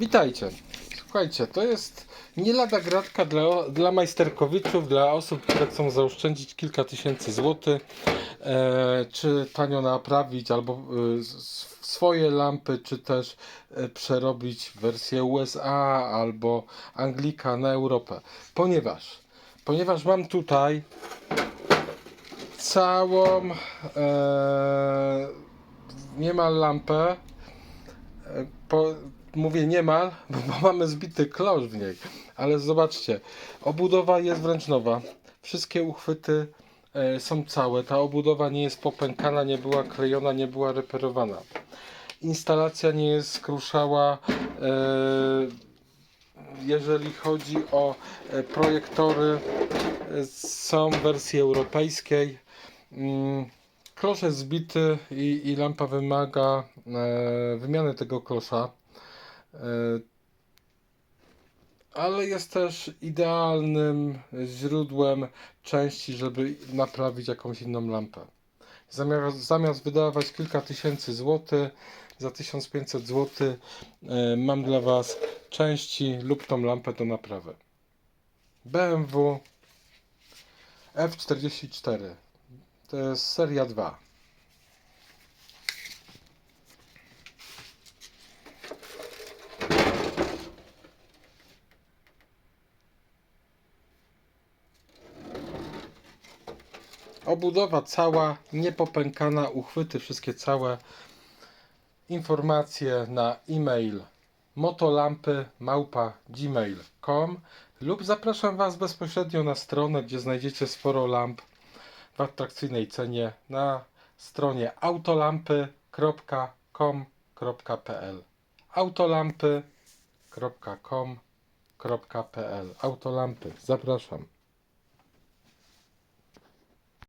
Witajcie. Słuchajcie, to jest nie lada gratka dla, dla majsterkowiczów, dla osób, które chcą zaoszczędzić kilka tysięcy złotych, e, czy tanio naprawić, albo e, swoje lampy, czy też e, przerobić wersję USA albo Anglika na Europę. Ponieważ, ponieważ mam tutaj całą e, niemal lampę E, po, mówię niemal, bo, bo mamy zbity klosz w niej, ale zobaczcie, obudowa jest wręcz nowa. Wszystkie uchwyty e, są całe. Ta obudowa nie jest popękana, nie była klejona, nie była reperowana. Instalacja nie jest skruszała. E, jeżeli chodzi o e, projektory, e, są w wersji europejskiej. Mm, Klosz jest zbity i, i lampa wymaga e, wymiany tego klosza. E, ale jest też idealnym źródłem części, żeby naprawić jakąś inną lampę. Zamiast, zamiast wydawać kilka tysięcy złotych, za 1500 zł e, mam dla Was części lub tą lampę do naprawy. BMW F44 to jest seria 2. Obudowa cała, niepopękana, uchwyty wszystkie całe. Informacje na e-mail motolampy lub zapraszam Was bezpośrednio na stronę, gdzie znajdziecie sporo lamp w atrakcyjnej cenie na stronie autolampy.com.pl autolampy.com.pl Autolampy, zapraszam.